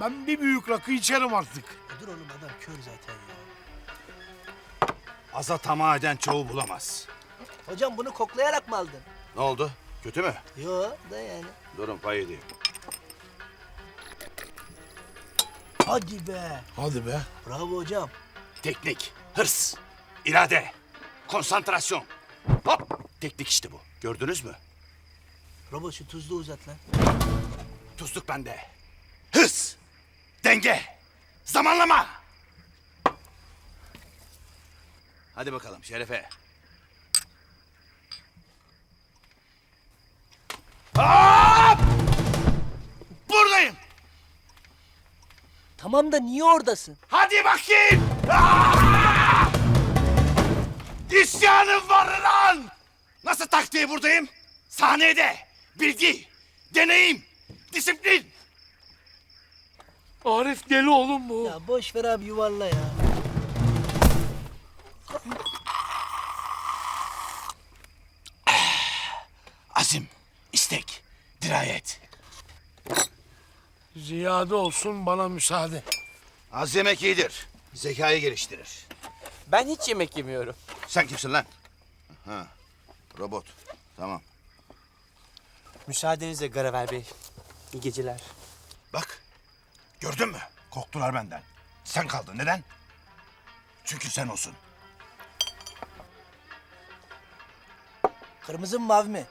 Ben bir büyük rakı içerim artık. E dur oğlum adam kör zaten ya. Aza tamah eden çoğu bulamaz. Hocam bunu koklayarak mı aldın? Ne oldu? Kötü mü? Yo da yani. Durun pay edeyim. Hadi be. Hadi be. Bravo hocam. Teknik, hırs, irade, konsantrasyon. Hop! Teknik işte bu. Gördünüz mü? Robot şu tuzlu uzat lan. Tuzluk bende. Hız, denge, zamanlama. Hadi bakalım Şerefe. Hop! Buradayım. Tamam da niye oradasın? Hadi bakayım. Aa! İsyanım var lan. Nasıl taktiği buradayım? Sahnede bilgi, deneyim, disiplin. Arif deli oğlum bu. Ya boş ver abi yuvarla ya. Azim, istek, dirayet. Ziyade olsun bana müsaade. Az yemek iyidir. Zekayı geliştirir. Ben hiç yemek yemiyorum. Sen kimsin lan? Ha, robot. Tamam. Müsaadenizle Garaver Bey. İyi geceler. Bak, gördün mü? Korktular benden. Sen kaldın. Neden? Çünkü sen olsun. Kırmızı mı mavi mi?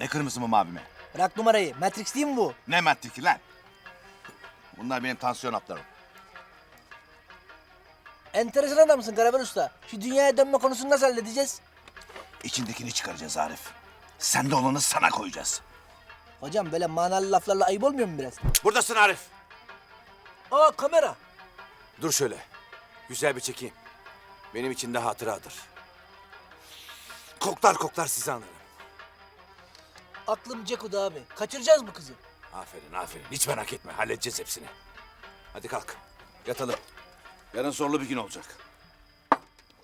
Ne kırmızı mı mavi mi? Bırak numarayı. Matrix değil mi bu? Ne matriki lan? Bunlar benim tansiyon haplarım. Enteresan adamsın Karaber Usta. Şu dünyaya dönme konusunu nasıl halledeceğiz? İçindekini çıkaracağız Arif. Sende olanı sana koyacağız. Hocam böyle manalı laflarla ayıp olmuyor mu biraz? Buradasın Arif. Aa kamera. Dur şöyle. Güzel bir çekeyim. Benim için de hatıradır. Koklar koklar sizi anlarım. Aklım Ceku'da abi. Kaçıracağız bu kızı. Aferin aferin. Hiç merak etme. Halledeceğiz hepsini. Hadi kalk. Yatalım. Yarın zorlu bir gün olacak.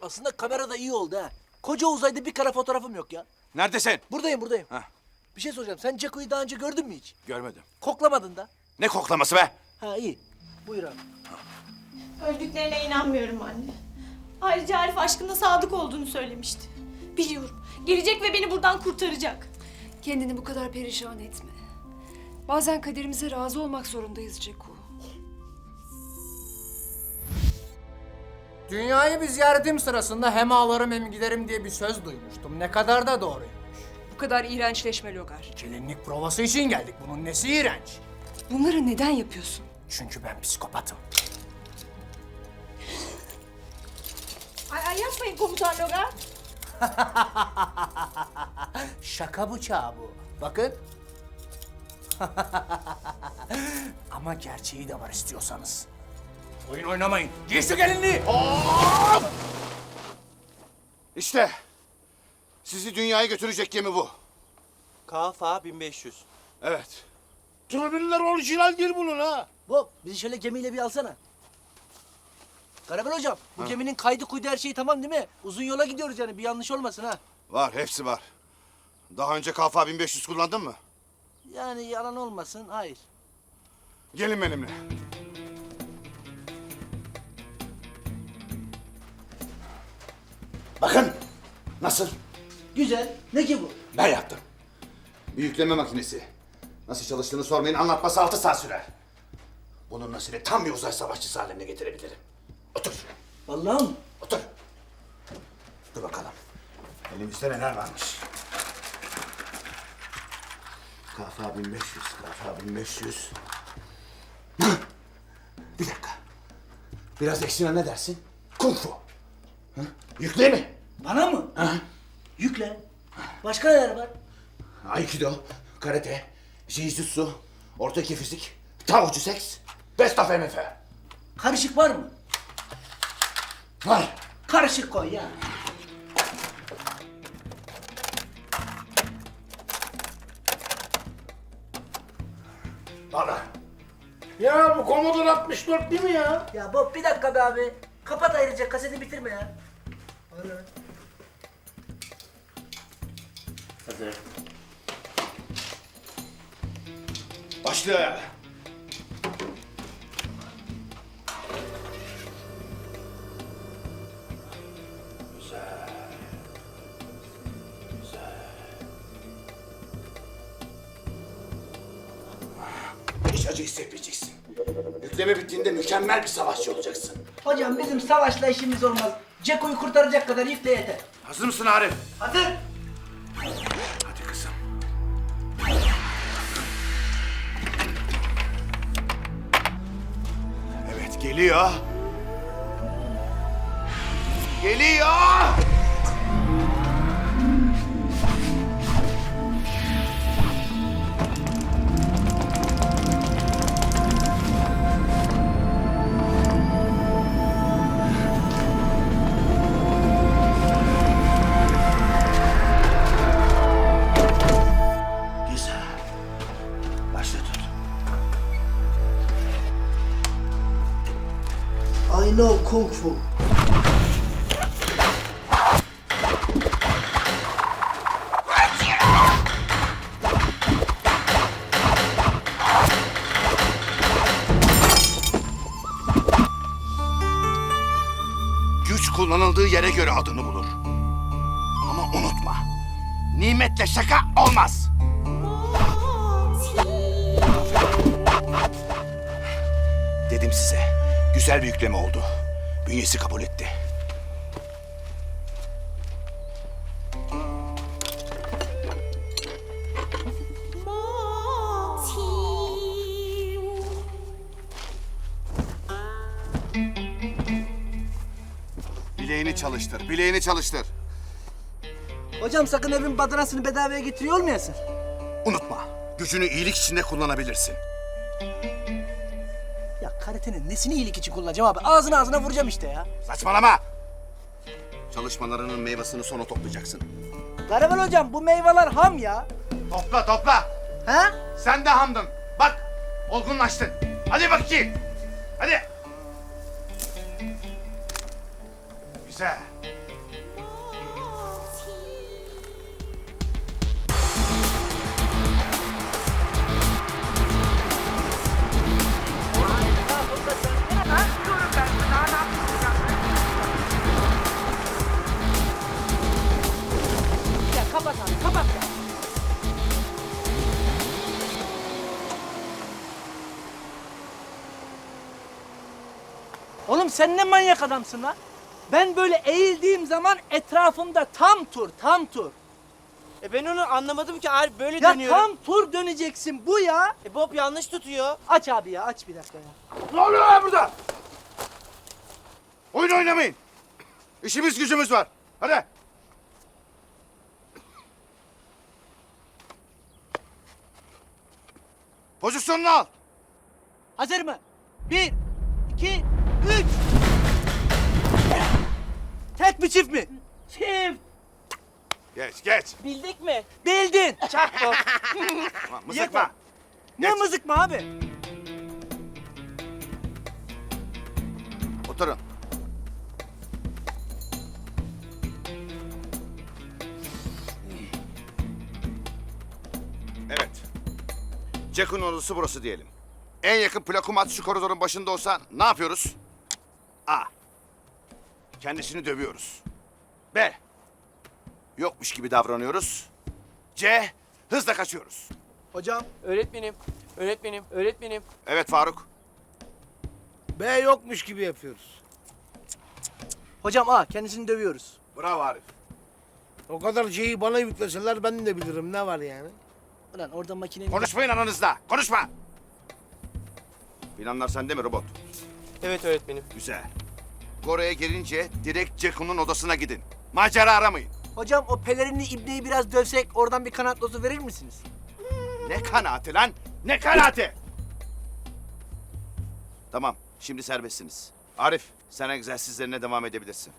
Aslında kamera da iyi oldu ha. Koca uzayda bir kare fotoğrafım yok ya. Neredesin? Buradayım buradayım. Hah. Bir şey soracağım. Sen Ceku'yu daha önce gördün mü hiç? Görmedim. Koklamadın da. Ne koklaması be? Ha iyi. Buyur abi. Öldüklerine inanmıyorum anne. Ayrıca Arif aşkında sadık olduğunu söylemişti. Biliyorum. Gelecek ve beni buradan kurtaracak. Kendini bu kadar perişan etme. Bazen kaderimize razı olmak zorundayız Ceku. Dünyayı bir ziyaretim sırasında hem ağlarım hem giderim diye bir söz duymuştum. Ne kadar da doğruymuş. Bu kadar iğrençleşme Logar. Gelinlik provası için geldik. Bunun nesi iğrenç? Bunları neden yapıyorsun? Çünkü ben psikopatım. Ay, ay yapmayın komutan Logar. Şaka bıçağı bu. Bakın. Ama gerçeği de var istiyorsanız. Oyun oynamayın. Giy şu gelinliği. İşte sizi dünyaya götürecek gemi bu. KFA 1500. Evet. Tribünler orijinal değil bunun ha. Bob bizi şöyle gemiyle bir alsana. Karaber hocam bu geminin kaydı kuydu her şeyi tamam değil mi? Uzun yola gidiyoruz yani bir yanlış olmasın ha. Var, hepsi var. Daha önce KFA 1500 kullandın mı? Yani yalan olmasın hayır. Gelin benimle. Bakın. Nasıl? Güzel. Ne ki bu? Ben yaptım. Bir yükleme makinesi. Nasıl çalıştığını sormayın anlatması altı saat sürer. Bununla seni tam bir uzay savaşçısı haline getirebilirim. Otur. Vallahi? Otur. Dur bakalım. Elimizde neler varmış. KFA 1500, KFA 1500. Hah! Bir dakika. Biraz eksine ne dersin? Kung fu. Hı? Yükle mi? Bana mı? Yükle. Başka neler var? Aikido, karate, jiu-jitsu, orta iki fizik, taocu seks, best of MF. Karışık var mı? Var. Karışık koy ya. Bana. Ya bu Commodore 64 değil mi ya? Ya Bob bir dakika be abi. Kapat ayrıca kaseti bitirme ya. Başlıyor ya. Yükleme bittiğinde mükemmel bir savaşçı olacaksın. Hocam bizim savaşla işimiz olmaz. Ceko'yu kurtaracak kadar yükle yeter. Hazır mısın Arif? Hazır. Hadi kızım. Evet geliyor. Geliyor. Know Kung Fu. Güç kullanıldığı yere göre adını bulur. Ama unutma. Nimetle şaka olmaz. Dedim size. Güzel bir yükleme oldu. Bünyesi kabul etti. Bileğini çalıştır, bileğini çalıştır. Hocam sakın evin badanasını bedavaya getiriyor olmayasın. Unutma, gücünü iyilik içinde kullanabilirsin. Karatenin nesini iyilik için kullanacağım abi? Ağzına ağzına vuracağım işte ya. Saçmalama! Çalışmalarının meyvasını sonra toplayacaksın. Gariban hocam bu meyveler ham ya. Topla, topla! Ha? Sen de hamdın. Bak, olgunlaştın. Hadi bakayım. Hadi. Güzel. Oğlum sen ne manyak adamsın lan? Ben böyle eğildiğim zaman etrafımda tam tur, tam tur. E ben onu anlamadım ki Arif böyle Ya dönüyorum. tam tur döneceksin bu ya. E Bob yanlış tutuyor. Aç abi ya, aç bir dakika ya. Ne oluyor lan burada? Oyun oynamayın. İşimiz gücümüz var. Hadi. Pozisyonunu al. Hazır mı? Bir, iki, üç. Tek mi çift mi? Çift. Geç, geç. Bildik mi? Bildin. Çak Bob. Tamam, mızıkma. Ne Geç. mızık mı abi? Oturun. Evet. Jack'ın odası burası diyelim. En yakın plakumat şu koridorun başında olsa ne yapıyoruz? A. Kendisini dövüyoruz. B. Yokmuş gibi davranıyoruz. C. Hızla kaçıyoruz. Hocam. öğretmenim, öğretmenim, öğretmenim. Evet Faruk. B yokmuş gibi yapıyoruz. Hocam A, kendisini dövüyoruz. Bravo Arif. O kadar şeyi bana yükleseler ben de bilirim ne var yani. Ulan orada makinenin... Konuşmayın aranızda. Konuşma. Planlar sende mi robot? Evet öğretmenim. Güzel. Kore'ye gelince direkt Cekun'un odasına gidin. Macera aramayın. Hocam o pelerinli ibneyi biraz dövsek oradan bir kanat dozu verir misiniz? Ne kanaati lan? Ne kanaati? Tamam, şimdi serbestsiniz. Arif, sen egzersizlerine devam edebilirsin.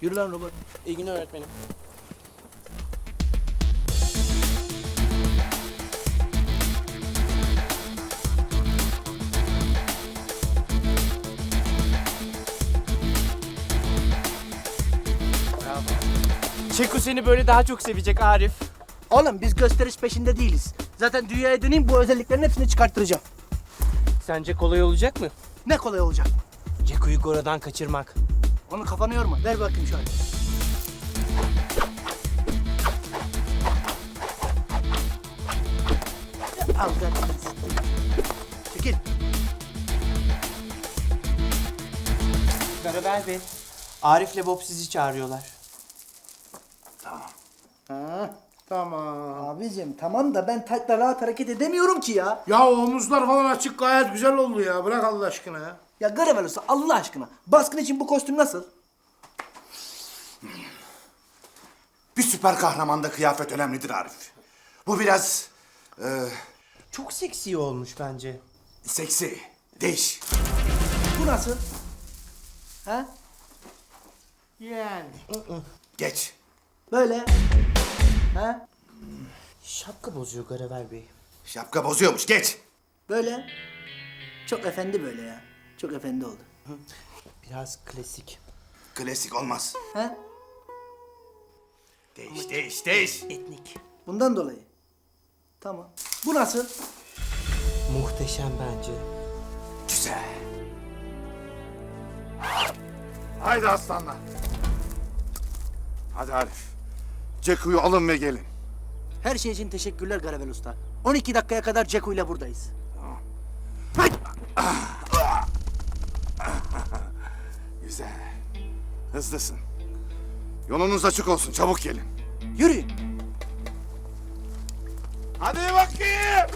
Yürü lan robot. İyi günler öğretmenim. Çeko seni böyle daha çok sevecek Arif. Oğlum biz gösteriş peşinde değiliz. Zaten dünyaya döneyim bu özelliklerin hepsini çıkarttıracağım. Sence kolay olacak mı? Ne kolay olacak. Ceko'yu Gora'dan kaçırmak. Onu kafanı yorma. Ver bakayım şöyle. Al zaten. Çekil. Garabel Bey, Arif'le Bob sizi çağırıyorlar. Tamam. Abicim tamam da ben takla rahat hareket edemiyorum ki ya. Ya omuzlar falan açık gayet güzel oldu ya. Bırak Allah aşkına ya. Ya Garavel Usta Allah aşkına. Baskın için bu kostüm nasıl? Bir süper kahramanda kıyafet önemlidir Arif. Bu biraz e, Çok seksi olmuş bence. seksi. Değiş. Bu nasıl? Ha? Yani. Geç. Böyle. Ha? Şapka bozuyor Garabel Bey. Şapka bozuyormuş. Geç. Böyle. Çok efendi böyle ya. Çok efendi oldu. Biraz klasik. Klasik olmaz. Ha? Değiş, değiş, değiş. Etnik. Bundan dolayı. Tamam. Bu nasıl? Muhteşem bence. Güzel. Haydi aslanlar. Hadi Arif. Ceku'yu alın ve gelin. Her şey için teşekkürler Garavel Usta. 12 dakikaya kadar Ceku ile buradayız. Güzel. Hızlısın. Yolunuz açık olsun. Çabuk gelin. Yürüyün. Hadi bakayım.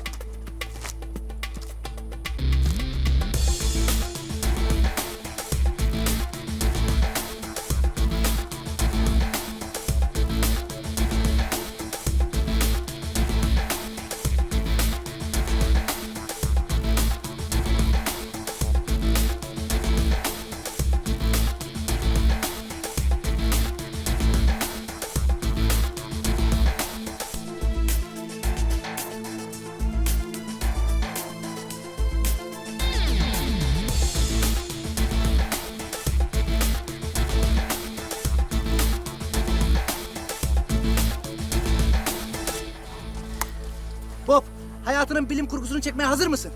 Hayatının bilim kurgusunu çekmeye hazır mısın?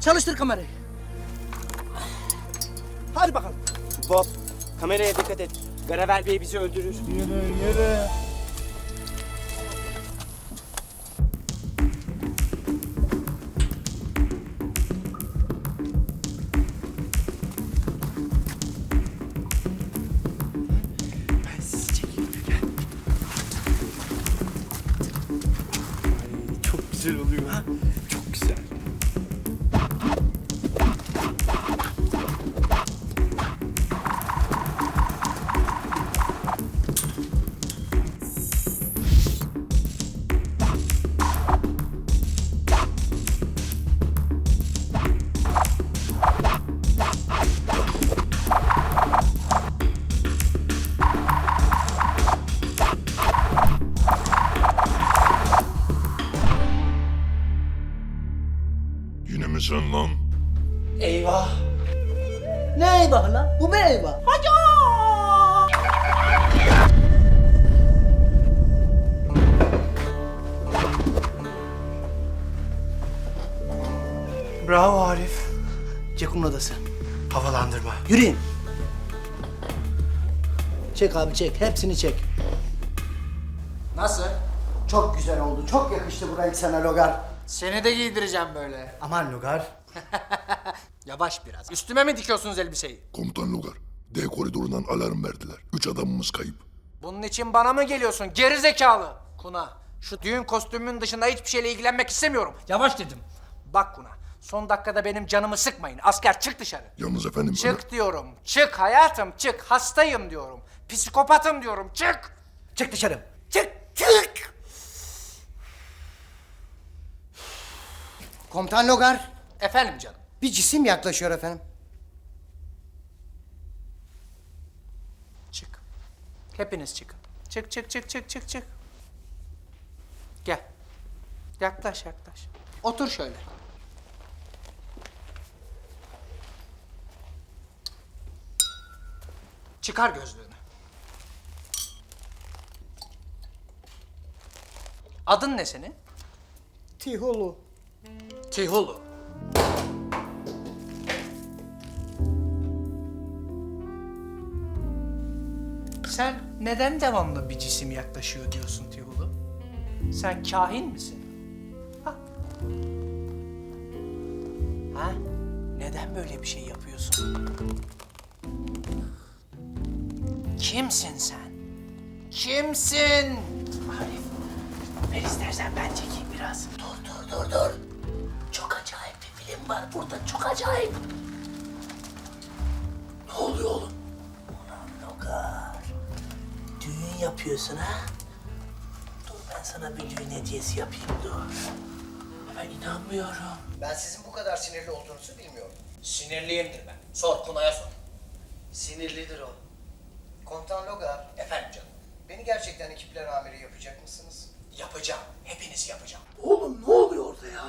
Çalıştır kamerayı. Hadi bakalım. Bob, kameraya dikkat et. Garabel Bey bizi öldürür. Ben Sen lan? Eyvah. Ne eyvah lan? Bu ne eyvah? Bravo Arif. Ceku'nun odası. Havalandırma. Yürüyün. Çek abi çek. Hepsini çek. Nasıl? Çok güzel oldu. Çok yakıştı bu renk sana Logar. Seni de giydireceğim böyle. Aman Logar. Yavaş biraz. Üstüme mi dikiyorsunuz elbiseyi? Komutan Logar. D koridorundan alarm verdiler. Üç adamımız kayıp. Bunun için bana mı geliyorsun? Geri zekalı. Kuna, şu düğün kostümünün dışında hiçbir şeyle ilgilenmek istemiyorum. Yavaş dedim. Bak Kuna, son dakikada benim canımı sıkmayın. Asker çık dışarı. Yalnız efendim... Çık diyorum. Çık hayatım, çık. Hastayım diyorum. Psikopatım diyorum. Çık. Çık dışarı. Çık. Çık. Komutan Logar, Efendim canım. bir cisim yaklaşıyor efendim. Çık. Hepiniz çıkın. Çık çık çık çık çık çık. Gel. Yaklaş yaklaş. Otur şöyle. Çıkar gözlüğünü. Adın ne senin? Tihulu. Tihulu. Sen neden devamlı bir cisim yaklaşıyor diyorsun Tihulu? Sen kahin misin? Ha? Ha? Neden böyle bir şey yapıyorsun? Kimsin sen? Kimsin? Arif, ver istersen ben çekeyim biraz. Dur dur dur dur. Var burada çok acayip. Ne oluyor oğlum? Ulan Logar. Düğün yapıyorsun ha? Dur ben sana bir düğün hediyesi yapayım dur. Ben inanmıyorum. Ben sizin bu kadar sinirli olduğunuzu bilmiyordum. Sinirliyimdir ben. Sor, Kunay'a sor. Sinirlidir o. Komutan Logar, Efendim canım, beni gerçekten ekipler amiri yapacak mısınız? yapacağım. Hepiniz yapacağım. Oğlum ne oluyor orada ya?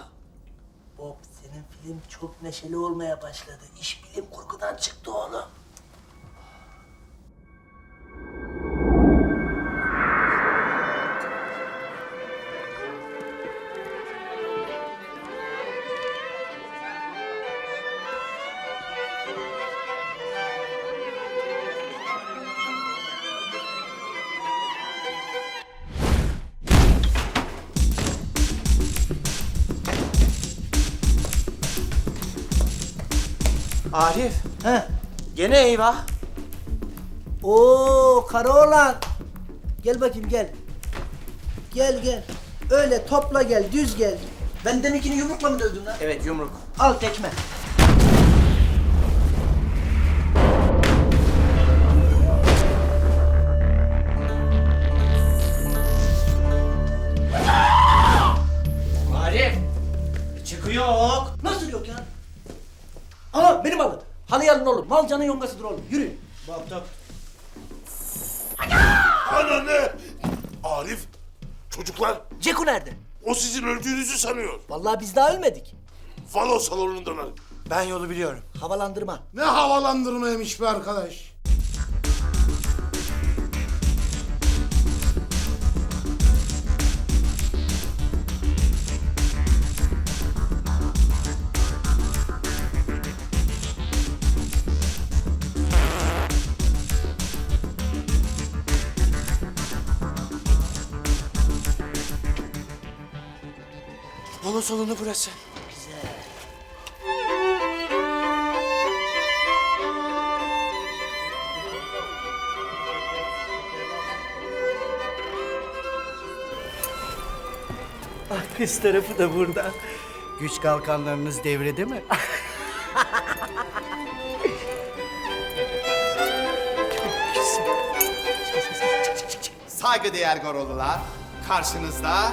Bob senin film çok neşeli olmaya başladı. İş bilim kurgudan çıktı oğlum. Arif, He. gene eyvah. Oo kara oğlan. Gel bakayım gel. Gel gel. Öyle topla gel, düz gel. Ben deminkini yumrukla mı dövdüm lan? Evet, yumruk. Al tekme. Alın oğlum. Mal canın yongasıdır oğlum. Yürü. Ana ne? Arif, çocuklar Ceku nerede? o sizin öldüğünüzü sanıyor. Vallahi biz daha ölmedik. Falo salonundalar. Ben yolu biliyorum. Havalandırma. Ne havalandırmaymış be arkadaş. Balo salonu burası. Ah kız tarafı da burada. Güç kalkanlarınız devrede mi? Saygıdeğer Gorolular, karşınızda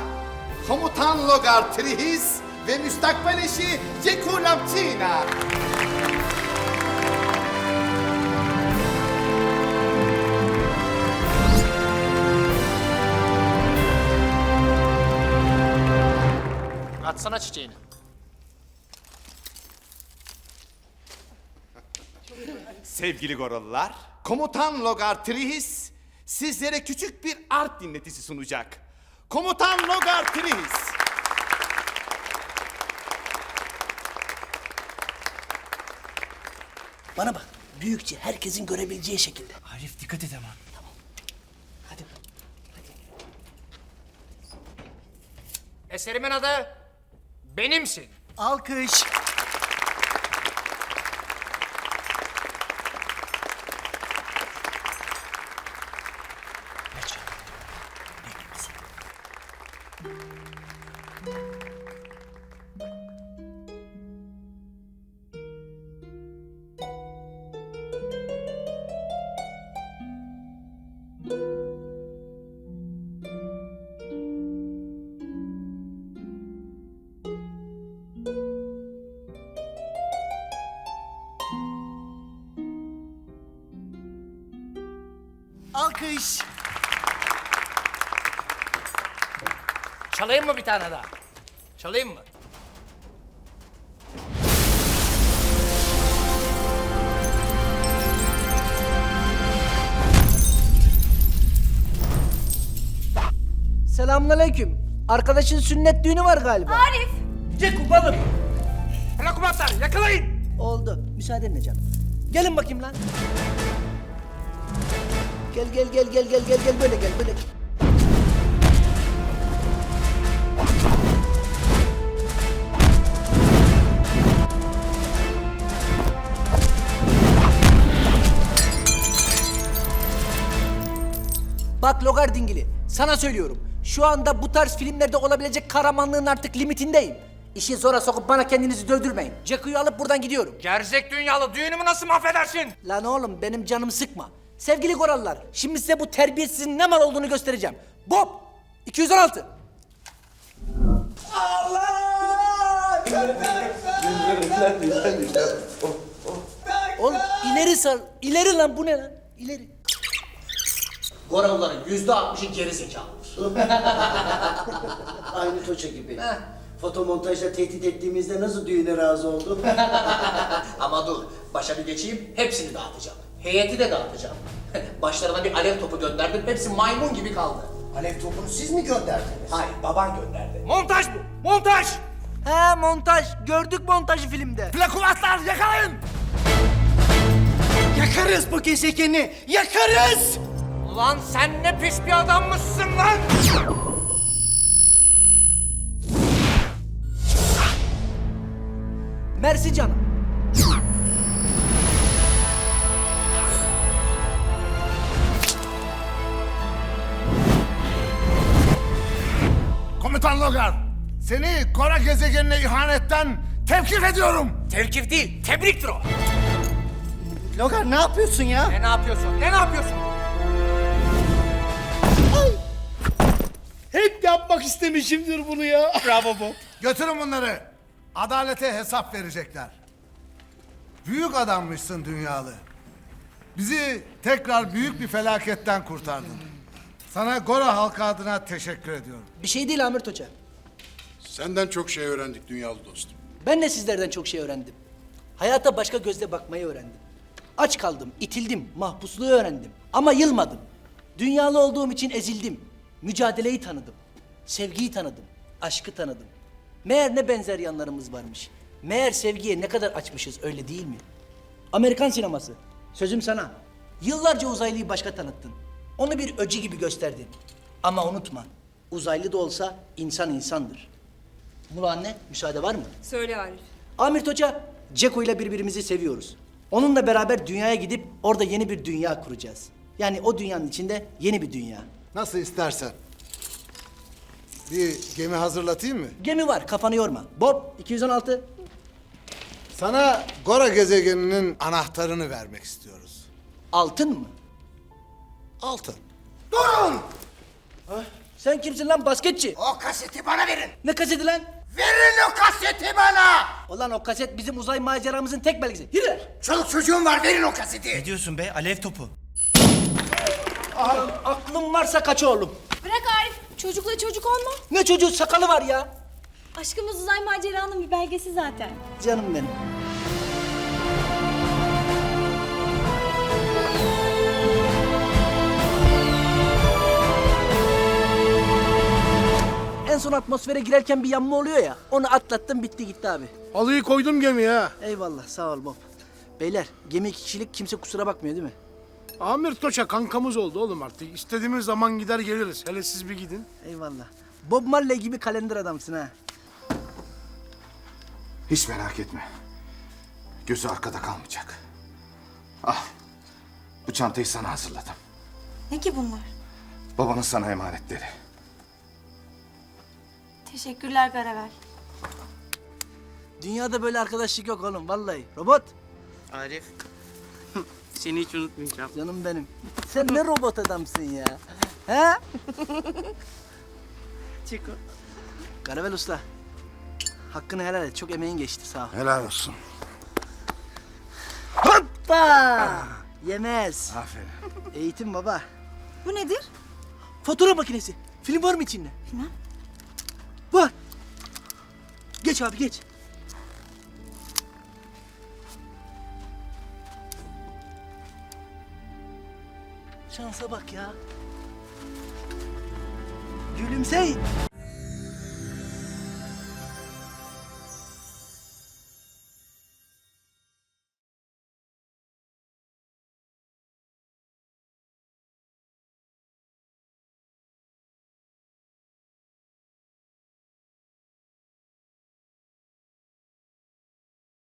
Komutan Logar Trihis ve müstakbel eşi Ceku Laptina. Atsana çiçeğini. Sevgili Gorolular, Komutan Logar Trihis sizlere küçük bir art dinletisi sunacak. Komutan Logar Trihis. Bana bak. Büyükçe herkesin görebileceği şekilde. Arif dikkat et ama. Hadi. Eserimin adı Benimsin. Alkış. Alkış. Çalayım mı bir tane daha? Çalayım mı? Selamünaleyküm. Arkadaşın sünnet düğünü var galiba. Arif! Ceku balım. Plakumatlar yakalayın! Oldu. Müsaadenle canım. Gelin bakayım lan. Gel gel gel gel gel gel gel böyle gel böyle. Bak Logar Dingili, sana söylüyorum. Şu anda bu tarz filmlerde olabilecek kahramanlığın artık limitindeyim. İşi zora sokup bana kendinizi dövdürmeyin. Jacko'yu alıp buradan gidiyorum. Gerzek dünyalı düğünümü nasıl mahvedersin? Lan oğlum benim canım sıkma. Sevgili korallar, şimdi size bu terbiyesizin ne mal olduğunu göstereceğim. Bob, 216. Oğlum ileri sar. İleri lan bu ne lan? İleri. Goravların yüzde altmışı geri zekalıdır. Aynı Toça gibi. Fotomontajla tehdit ettiğimizde nasıl düğüne razı oldu? Ama dur, başa bir geçeyim, hepsini dağıtacağım. Heyeti de dağıtacağım. Başlarına bir alev topu gönderdim, hepsi maymun gibi kaldı. Alev topunu siz mi gönderdiniz? Hayır, baban gönderdi. Montaj bu. Montaj. He montaj. Gördük montajı filmde. Plakumatlar yakalayın! Yakarız bu gezegeni! Yakarız! Ulan sen ne pis bir adammışsın lan. Mersi canım. Komutan Logar, seni Kora gezegenine ihanetten tevkif ediyorum. Tevkif değil, tebriktir o. Logar ne yapıyorsun ya? Ne ne yapıyorsun? Ne ne yapıyorsun? Hep yapmak istemişimdir bunu ya. Bravo Bob. Götürün bunları. Adalete hesap verecekler. Büyük adammışsın dünyalı. Bizi tekrar büyük bir felaketten kurtardın. Sana Gora halkı adına teşekkür ediyorum. Bir şey değil Amir Hoca. Senden çok şey öğrendik dünyalı dostum. Ben de sizlerden çok şey öğrendim. Hayata başka gözle bakmayı öğrendim. Aç kaldım, itildim, mahpusluğu öğrendim. Ama yılmadım. Dünyalı olduğum için ezildim. Mücadeleyi tanıdım. Sevgiyi tanıdım. Aşkı tanıdım. Meğer ne benzer yanlarımız varmış. Meğer sevgiye ne kadar açmışız öyle değil mi? Amerikan sineması. Sözüm sana. Yıllarca uzaylıyı başka tanıttın. Onu bir öcü gibi gösterdin. Ama unutma. Uzaylı da olsa insan insandır. Mula anne müsaade var mı? Söyle Arif. Amir Hoca, Ceko ile birbirimizi seviyoruz. Onunla beraber dünyaya gidip orada yeni bir dünya kuracağız. Yani o dünyanın içinde yeni bir dünya. Nasıl istersen. Bir gemi hazırlatayım mı? Gemi var, kafanı yorma. Bob, 216. Sana Gora gezegeninin anahtarını vermek istiyoruz. Altın mı? Altın. Sen kimsin lan basketçi? O kaseti bana verin. Ne kaseti lan? Verin o kaseti bana. Ulan o kaset bizim uzay maceramızın tek belgesi. Yürü! Çoluk çocuğum var, verin o kaseti. Ne diyorsun be? Alev topu. Aklın varsa kaç oğlum. Bırak Arif. Çocukla çocuk olma. Ne çocuğu sakalı var ya. Aşkımız uzay maceranın bir belgesi zaten. Canım benim. En son atmosfere girerken bir yanma oluyor ya. Onu atlattım bitti gitti abi. Halıyı koydum gemiye. Eyvallah sağ ol Bob. Beyler gemi iki kişilik kimse kusura bakmıyor değil mi? Amir Toça kankamız oldu oğlum artık. İstediğimiz zaman gider geliriz. Hele siz bir gidin. Eyvallah. Bob Marley gibi kalender adamsın ha. Hiç merak etme. Gözü arkada kalmayacak. Al. Bu çantayı sana hazırladım. Ne ki bunlar? Babanın sana emanetleri. Teşekkürler Garavel. Dünyada böyle arkadaşlık yok oğlum vallahi. Robot. Arif. Seni hiç unutmayacağım. Canım benim. Sen ne robot adamsın ya. He? Çiko. Karavel Usta. Hakkını helal et. Çok emeğin geçti sağ ol. Helal olsun. Hoppa! Yemez. Aferin. Eğitim baba. Bu nedir? Fotoğraf makinesi. Film var mı içinde? Bilmem. Geç abi geç. Şansa bak ya. Gülümseyin.